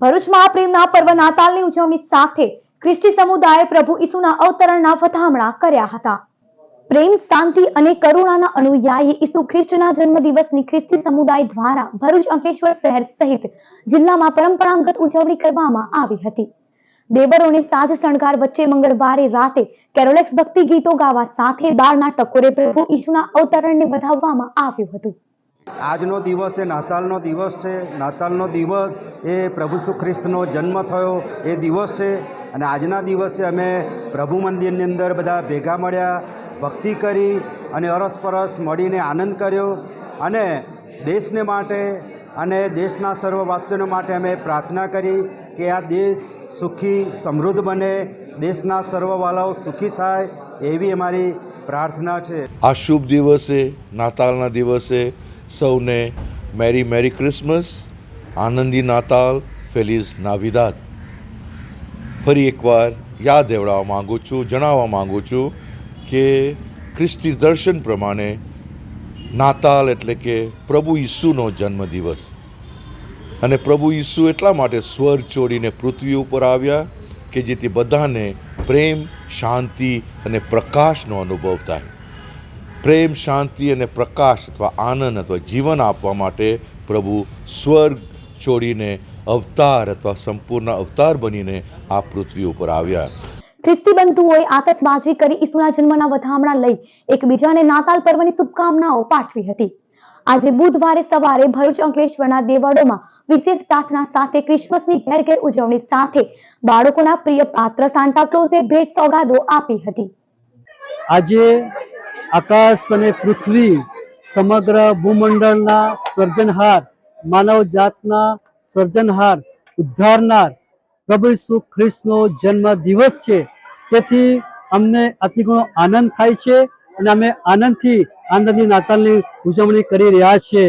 ભરૂચમાં પ્રેમના પર્વ નાતાલની ઉજવણી સાથે ખ્રિસ્તી સમુદાયે પ્રભુ ઈસુના અવતરણના વધામણા કર્યા હતા. પ્રેમ, શાંતિ અને કરુણાના અનુયાયી ઈસુ ખ્રિસ્તના જન્મદિવસની ખ્રિસ્તી સમુદાય દ્વારા ભરૂચ અંકેશ્વર શહેર સહિત જિલ્લામાં પરંપરાગત ઉજવણી કરવામાં આવી હતી. દેવરોને સાજ શણગાર વચ્ચે મંગળવારે રાતે કેરોલેક્સ ભક્તિ ગીતો ગાવા સાથે બાળના ટકોરે પ્રભુ ઈસુના અવતરણને વધાવવામાં આવ્યું હતું. આજનો દિવસ એ નાતાલનો દિવસ છે. નાતાલનો દિવસ એ પ્રભુ સુખ્રિસ્તનો ખ્રિસ્તનો જન્મ થયો. એ દિવસ છે અને આજના દિવસે અમે પ્રભુ મંદિરની અંદર બધા ભેગા મળ્યા, ભક્તિ કરી અને અરસપરસ મળીને આનંદ કર્યો અને દેશને માટે અને દેશના સર્વવાસીઓ માટે અમે પ્રાર્થના કરી કે આ દેશ સુખી, સમૃદ્ધ બને, દેશના સર્વવાલાઓ સુખી થાય એવી અમારી પ્રાર્થના છે. આ શુભ દિવસે, નાતાલના દિવસે સૌને મેરી મેરી ક્રિસમસ, આનંદી નાતાલ, ફેલિઝ નાવિદાદ. ફરી એકવાર યાદ દેવડાવવા માગું છું, જણાવવા માગું છું કે ખ્રિસ્તી દર્શન પ્રમાણે નાતાલ એટલે કે પ્રભુ ઈસુનો જન્મદિવસ. અને પ્રભુ ઈસુ એટલા માટે સ્વર છોડીને પૃથ્વી ઉપર આવ્યા કે જેથી બધાને પ્રેમ, શાંતિ અને પ્રકાશનો અનુભવ થાય. પ્રેમ શાંતિ અને પ્રકાશ અથવા આનંદ અથવા જીવન આપવા માટે પ્રભુ સ્વર્ગ છોડીને અવતાર અથવા સંપૂર્ણ અવતાર બનીને આ પૃથ્વી ઉપર આવ્યા. ખ્રિસ્તી બંધુઓએ આતશબાજી કરી ઈસુના જન્મના વધામણા લઈ એકબીજાને નાતાલ પર્વની શુભકામનાઓ પાઠવી હતી. આજે બુધવારે સવારે ભરૂચ અંકલેશ્વરના દેવળોમાં વિશેષ પ્રાર્થના સાથે ક્રિસમસની ઘેર ઘેર ઉજવણી સાથે બાળકોના પ્રિય પાત્ર સાન્ટા ક્લોઝે ભેટ સોગાદો આપી હતી. આજે આકાશ અને પૃથ્વી સમગ્ર ભૂમંડળના સર્જનહાર, માનવ જાતના સર્જનહાર, ઉદ્ધારનાર પ્રભુ ઈસુ ખ્રિસ્તનો જન્મ દિવસ છે. તેથી અમને અતિ ઘણો આનંદ થાય છે અને અમે આનંદથી આનંદની નાતાલની ઉજવણી કરી રહ્યા છીએ.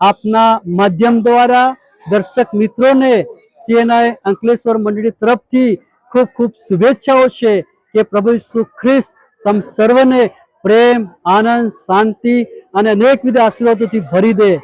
આપના માધ્યમ દ્વારા દર્શક મિત્રોને સીએનઆઈ અંકલેશ્વર મંડળી તરફથી ખૂબ ખૂબ શુભેચ્છાઓ છે કે પ્રભુ ઈસુ ખ્રિસ્ત તમ સર્વને પ્રેમ આનંદ શાંતિ અને અનેકવિધ આશીર્વાદોથી ભરી દે.